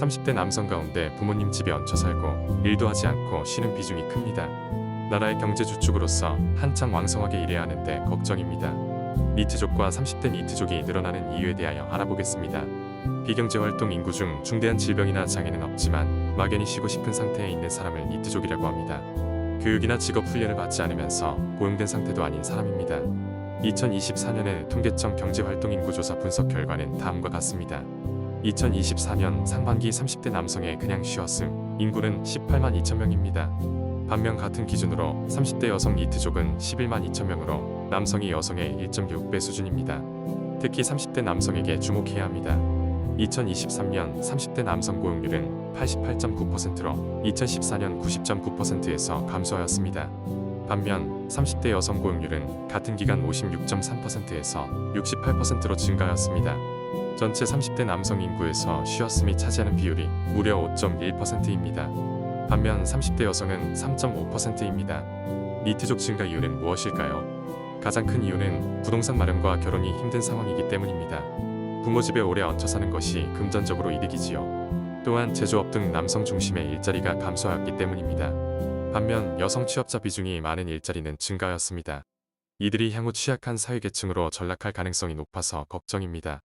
30대 남성 가운데 부모님 집에 얹혀 살고 일도 하지 않고 쉬는 비중이 큽니다. 나라의 경제 주축으로서 한창 왕성하게 일해야 하는데 걱정입니다. 니트족과 30대 니트족이 늘어나는 이유에 대하여 알아보겠습니다. 비경제 활동 인구 중 중대한 질병이나 장애는 없지만 막연히 쉬고 싶은 상태에 있는 사람을 니트족이라고 합니다. 교육이나 직업 훈련을 받지 않으면서 고용된 상태도 아닌 사람입니다. 2024년의 통계청 경제활동인구조사 분석 결과는 다음과 같습니다. 2024년 상반기 30대 남성의 그냥 쉬었음 인구는 18만 2천 명입니다. 반면 같은 기준으로 30대 여성 니트족은 11만 2천 명으로 남성이 여성의 1.6배 수준입니다. 특히 30대 남성에게 주목해야 합니다. 2023년 30대 남성 고용률은 88.9%로 2014년 90.9%에서 감소하였습니다. 반면 30대 여성 고용률은 같은 기간 56.3%에서 68%로 증가하였습니다. 전체 30대 남성 인구에서 쉬었음이 차지하는 비율이 무려 5.1%입니다. 반면 30대 여성은 3.5%입니다. 니트족 증가 이유는 무엇일까요? 가장 큰 이유는 부동산 마련과 결혼이 힘든 상황이기 때문입니다. 부모 집에 오래 얹혀 사는 것이 금전적으로 이득이지요. 또한 제조업 등 남성 중심의 일자리가 감소하였기 때문입니다. 반면 여성 취업자 비중이 많은 일자리는 증가하였습니다. 이들이 향후 취약한 사회계층으로 전락할 가능성이 높아서 걱정입니다.